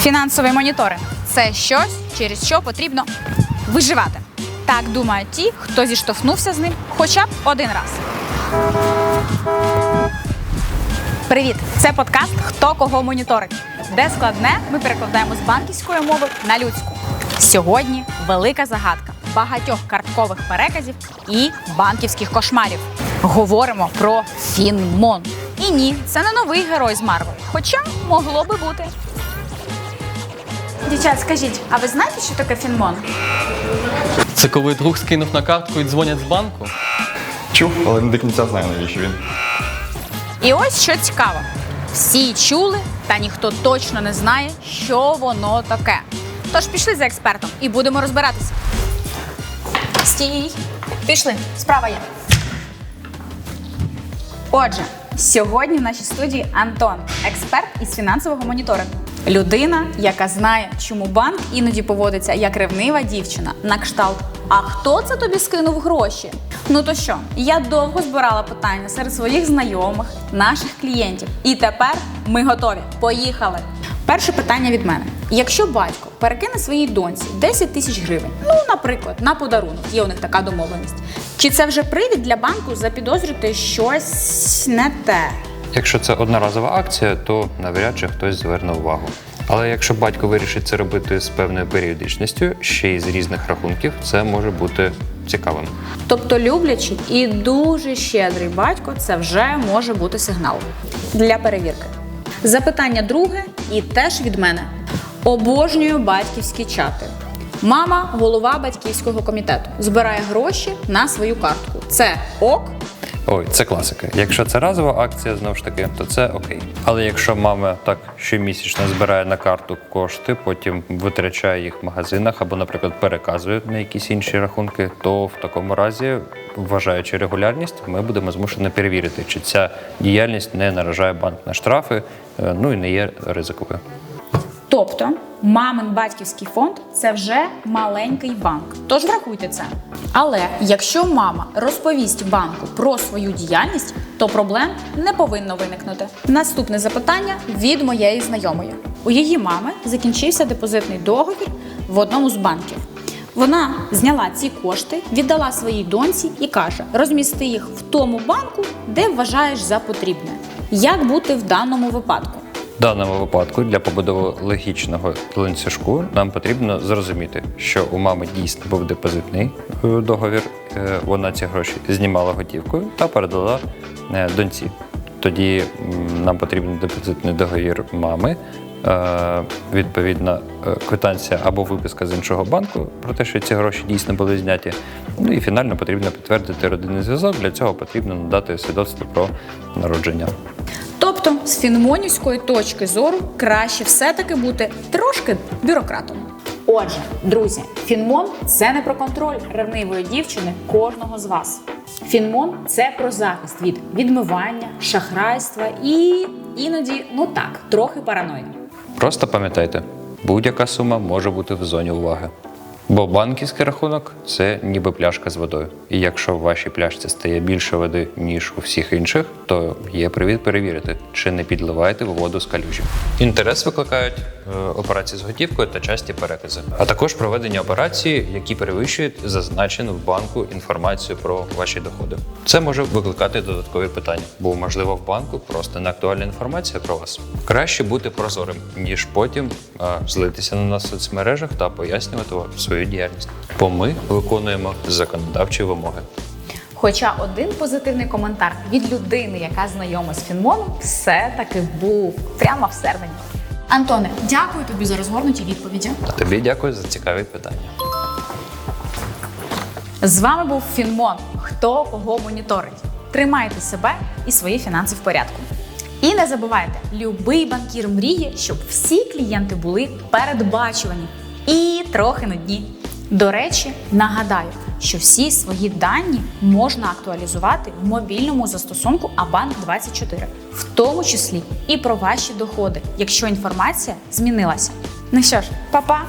Фінансовий моніторинг це щось, через що потрібно виживати. Так думають ті, хто зіштовхнувся з ним хоча б один раз. Привіт! Це подкаст Хто кого моніторить, де складне ми перекладаємо з банківської мови на людську. Сьогодні велика загадка багатьох карткових переказів і банківських кошмарів. Говоримо про Фінмон. І ні, це не новий герой з Марвел, хоча могло би бути. Дівчат, скажіть, а ви знаєте, що таке Фінмон? Це коли друг скинув на картку і дзвонять з банку. Чув, але не до кінця знаю, навіщо він. І ось що цікаво: всі чули, та ніхто точно не знає, що воно таке. Тож пішли за експертом і будемо розбиратися. Стій! Пішли, справа є. Отже, сьогодні в нашій студії Антон, експерт із фінансового моніторингу. Людина, яка знає, чому банк іноді поводиться як ревнива дівчина на кшталт. А хто це тобі скинув гроші? Ну то що, я довго збирала питання серед своїх знайомих, наших клієнтів. І тепер ми готові. Поїхали! Перше питання від мене: якщо батько перекине своїй доньці 10 тисяч гривень, ну, наприклад, на подарунок, є у них така домовленість, чи це вже привід для банку запідозрити щось не те? Якщо це одноразова акція, то навряд чи хтось зверне увагу. Але якщо батько вирішить це робити з певною періодичністю, ще й з різних рахунків, це може бути цікавим. Тобто люблячий і дуже щедрий батько це вже може бути сигнал для перевірки. Запитання друге і теж від мене. Обожнюю батьківські чати. Мама, голова батьківського комітету, збирає гроші на свою картку. Це ок. Ой, це класика. Якщо це разова акція, знову ж таки, то це окей. Але якщо мама так щомісячно збирає на карту кошти, потім витрачає їх в магазинах або, наприклад, переказує на якісь інші рахунки, то в такому разі, вважаючи регулярність, ми будемо змушені перевірити, чи ця діяльність не наражає банк на штрафи, е, ну і не є ризиковою. Тобто, мамин батьківський фонд це вже маленький банк. Тож врахуйте це. Але якщо мама розповість банку про свою діяльність, то проблем не повинно виникнути. Наступне запитання від моєї знайомої. У її мами закінчився депозитний договір в одному з банків. Вона зняла ці кошти, віддала своїй доньці і каже: розмісти їх в тому банку, де вважаєш за потрібне. Як бути в даному випадку? В даному випадку для побудови логічного ланцюжку нам потрібно зрозуміти, що у мами дійсно був депозитний е, договір. е, Вона ці гроші знімала готівкою та передала е, доньці. Тоді нам потрібен депозитний договір мами, відповідна квитанція або виписка з іншого банку про те, що ці гроші дійсно були зняті. Ну і фінально потрібно підтвердити родинний зв'язок. Для цього потрібно надати свідоцтво про народження. Тобто, з фінмонівської точки зору краще все-таки бути трошки бюрократом. Отже, друзі, фінмон це не про контроль ревнивої дівчини кожного з вас. Фінмон це про захист від відмивання, шахрайства і іноді, ну так, трохи параної. Просто пам'ятайте, будь-яка сума може бути в зоні уваги. Бо банківський рахунок це ніби пляшка з водою. І якщо в вашій пляшці стає більше води, ніж у всіх інших, то є привід перевірити, чи не підливаєте воду з калюжі. Інтерес викликають операції з готівкою та часті перекази, а також проведення операцій, які перевищують зазначену в банку інформацію про ваші доходи. Це може викликати додаткові питання, бо можливо в банку просто не актуальна інформація про вас. Краще бути прозорим, ніж потім е, злитися на нас в соцмережах та пояснювати вам свою діяльність. Бо ми виконуємо законодавчі вимоги. Хоча один позитивний коментар від людини, яка знайома з фінмоном, все-таки був прямо в всередині. Антоне, дякую тобі за розгорнуті відповіді. А тобі дякую за цікаві питання. З вами був Фінмон. Хто кого моніторить. Тримайте себе і свої фінанси в порядку. І не забувайте, любий банкір мріє, щоб всі клієнти були передбачувані і трохи нудні. До речі, нагадаю, що всі свої дані можна актуалізувати в мобільному застосунку Абанк 24, в тому числі і про ваші доходи, якщо інформація змінилася. Ну що ж, па-па!